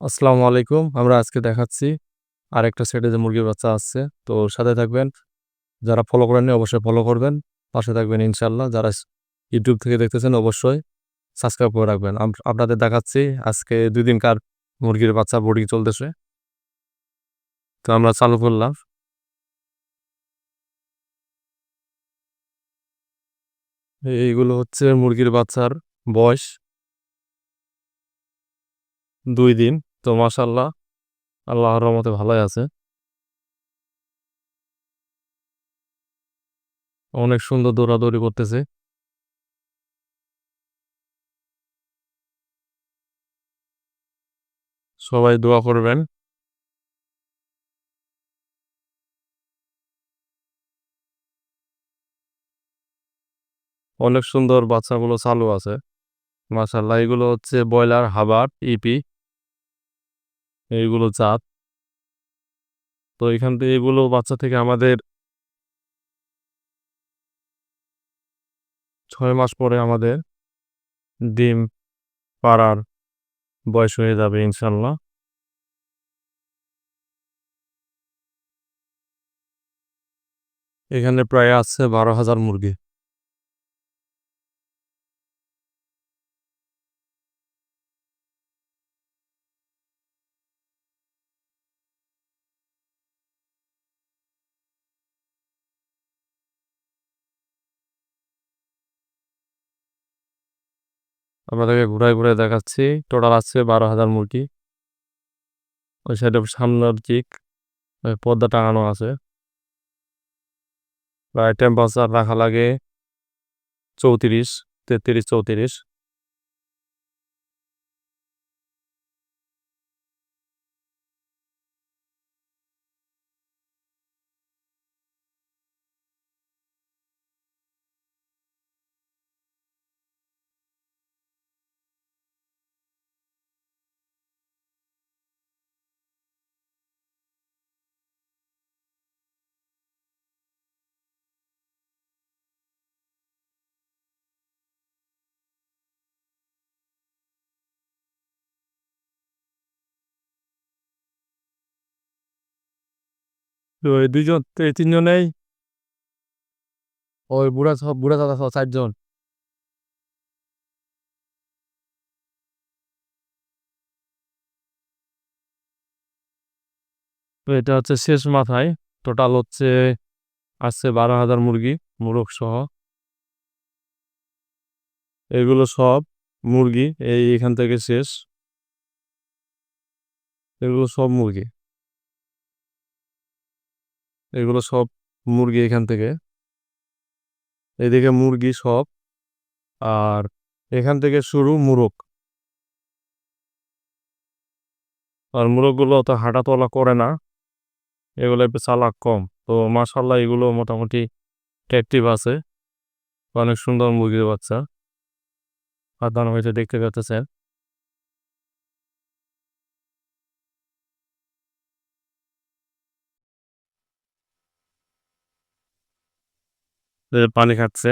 আসসালামু আলাইকুম। আমরা আজকে দেখাচ্ছি আরেকটা সেটে যে মুরগির বাচ্চা আসছে তো সাথে থাকবেন। যারা ফলো করেননি অবশ্যই ফলো করবেন। পাশে থাকবেন ইনশাল্লাহ যারা ইউটিউব থেকে দেখতেছেন, অবশ্যই সাবস্ক্রাইব করে রাখবেন। আপনাদের দেখাচ্ছি আজকে দুই দিনকার মুরগির বাচ্চা বোর্ডিং চলতেছে। তো আমরা চালু করলাম। এইগুলো হচ্ছে মুরগির বাচ্চার বয়স। দুই দিন। তো মাশাল্লাহ আল্লাহর রহমতে ভালোই আছে। অনেক সুন্দর দৌড়াদৌড়ি করতেছে। সবাই দোয়া করবেন। অনেক সুন্দর বাচ্চাগুলো চালু আছে। মাশাল্লাহ এগুলো হচ্ছে ব্রয়লার হাবার ইপি। এইগুলো জাত। তো এখান থেকে এগুলো বাচ্চা থেকে আমাদের ছয় মাস পরে আমাদের ডিম পাড়ার বয়স হয়ে যাবে ইনশাল্লাহ এখানে প্রায় আছে বারো হাজার মুরগি। আপনাদেরকে ঘুরায় ঘুরায় দেখাচ্ছি। টোটাল আছে বারো হাজার মুরগি। ওই সাইডে সামনের দিক পর্দা টাঙানো আছে। প্রায় টেম্পারেচার রাখা লাগে। চৌত্রিশ, তেত্রিশ, চৌত্রিশ। তো এই দুইজন এই তিনজনেই। ওই বুড়া সব বুড়া দাদা সহ চারজন। তো এটা হচ্ছে শেষ মাথায়। টোটাল হচ্ছে আসছে বারো হাজার মুরগি মুরগ সহ। এগুলো সব মুরগি এই এখান থেকে শেষ। এগুলো সব মুরগি। এগুলো সব মুরগি এখান থেকে। এদিকে মুরগি সব, আর এখান থেকে শুরু মুরগ। আর মুরগগুলো অত হাঁটা তোলা করে না, এগুলো একটু চালাক কম। তো মাসাল্লাহ এগুলো মোটামুটি অ্যাক্টিভ আছে। অনেক সুন্দর মুরগির বাচ্চা। দানা হয়েছে দেখতে পাচ্ছেন। পানি খাচ্ছে।